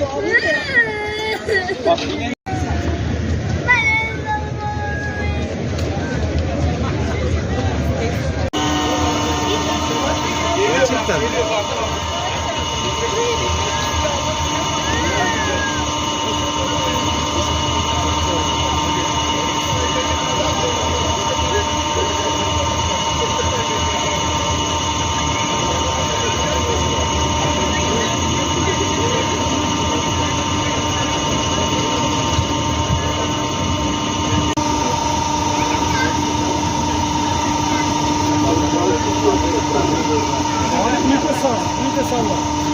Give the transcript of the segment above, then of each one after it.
Gerçekten. Enteresan, enteresan var.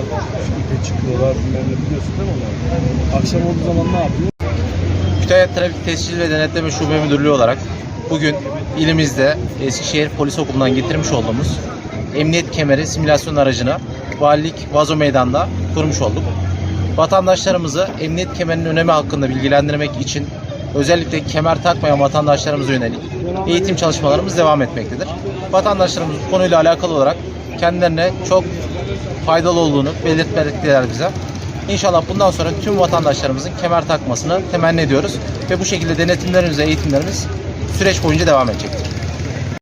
Koşuyorlar, ipe çıkıyorlar, bilmem ne biliyorsun değil mi onları? Akşam olduğu zaman ne yapıyor? Kütahya Trafik Tescil ve Denetleme Şube Müdürlüğü olarak bugün ilimizde Eskişehir Polis Okulu'ndan getirmiş olduğumuz emniyet kemeri simülasyon aracını Valilik Vazo Meydan'da kurmuş olduk. Vatandaşlarımızı emniyet kemerinin önemi hakkında bilgilendirmek için özellikle kemer takmayan vatandaşlarımıza yönelik eğitim çalışmalarımız devam etmektedir. Vatandaşlarımız bu konuyla alakalı olarak kendilerine çok faydalı olduğunu belirtmektedir bize. İnşallah bundan sonra tüm vatandaşlarımızın kemer takmasını temenni ediyoruz ve bu şekilde denetimlerimiz ve eğitimlerimiz süreç boyunca devam edecektir.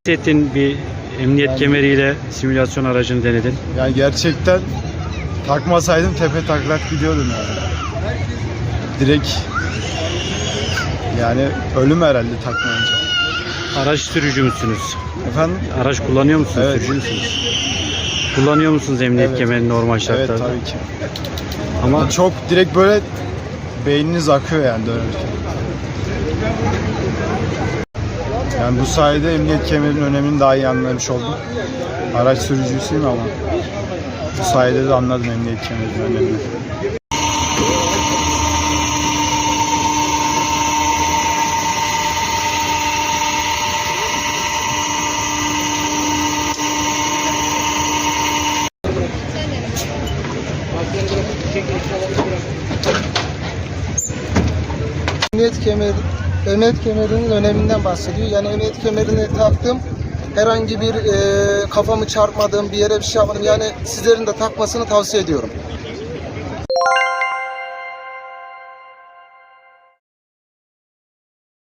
Hissettin bir emniyet kemeriyle simülasyon aracını denedin. Yani gerçekten takmasaydım tepe taklak gidiyordum yani. Direkt yani ölüm herhalde takmayınca. Araç sürücü müsünüz? Efendim? Araç kullanıyor musunuz? Evet. Sürücü müsünüz? Kullanıyor musunuz emniyet Evet. kemerini normal Evet şartlarda? tabii ki. Ama Çok direkt böyle beyniniz akıyor yani dönerken. Yani bu sayede emniyet kemerinin önemini daha iyi anlamış oldum. Araç sürücüsüyüm ama bu sayede de anladım emniyet kemerinin önemini. Emniyet kemeri, emniyet kemerinin öneminden bahsediyor. Yani emniyet kemerini taktım. Herhangi bir e, kafamı çarpmadım, bir yere bir şey yapmadım. Yani sizlerin de takmasını tavsiye ediyorum.